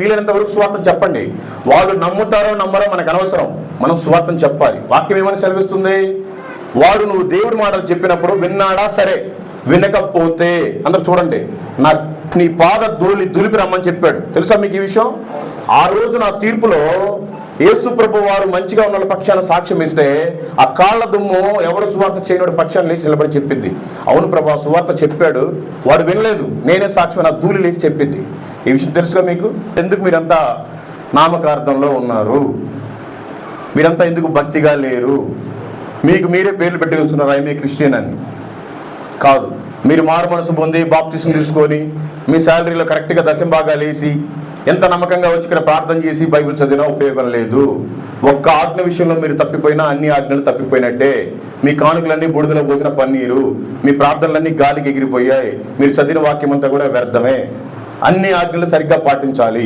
వీలైనంత వరకు స్వార్థం చెప్పండి. వాళ్ళు నమ్ముతారో నమ్మరో మనకు అనవసరం. మనం స్వార్థం చెప్పాలి. వాక్యం ఏమని సెలవిస్తుంది? వాడు నువ్వు దేవుడి మాటలు చెప్పినప్పుడు విన్నాడా? సరే. వినకపోతే అందరు చూడండి. నా నీ పాద ధూళి దులిపి రమ్మని చెప్పాడు. తెలుసా మీకు ఈ విషయం? ఆ రోజు నా తీర్పులో యేసు ప్రభు వారు మంచిగా ఉన్న పక్షాన సాక్ష్యం ఇస్తే ఆ కాళ్ళ దుమ్ము ఎవరు సువార్త చేయని పక్షాన్ని లేచి నిలబడి చెప్పింది. అవును ప్రభా సువార్త చెప్పాడు. వాడు వినలేదు. నేనే సాక్ష్యం నా ధూళి లేచి చెప్పింది. ఈ విషయం తెలుసుగా మీకు? ఎందుకు మీరంతా నామకార్థంలో ఉన్నారు? మీరంతా ఎందుకు భక్తిగా లేరు? మీకు మీరే పేర్లు పెట్టుకొస్తున్నారు ఐమే క్రిస్టియన్ అని. కాదు. మీరు మారు మనసు పొంది బాప్తిసం తీసుకొని మీ శాలరీలో కరెక్ట్గా దశంభాగాలు వేసి ఎంత నమ్మకంగా వచ్చి ఇక్కడ ప్రార్థన చేసి బైబిల్ చదివినా ఉపయోగం లేదు. ఒక్క ఆజ్ఞ విషయంలో మీరు తప్పిపోయినా అన్ని ఆజ్ఞలు తప్పిపోయినట్టే. మీ కానుకలన్నీ బుడిదలో పోసిన పన్నీరు మీ ప్రార్థనలన్నీ గాలికి ఎగిరిపోయాయి. మీరు చదివిన వాక్యం అంతా కూడా వ్యర్థమే. అన్ని ఆజ్ఞలు సరిగ్గా పాటించాలి.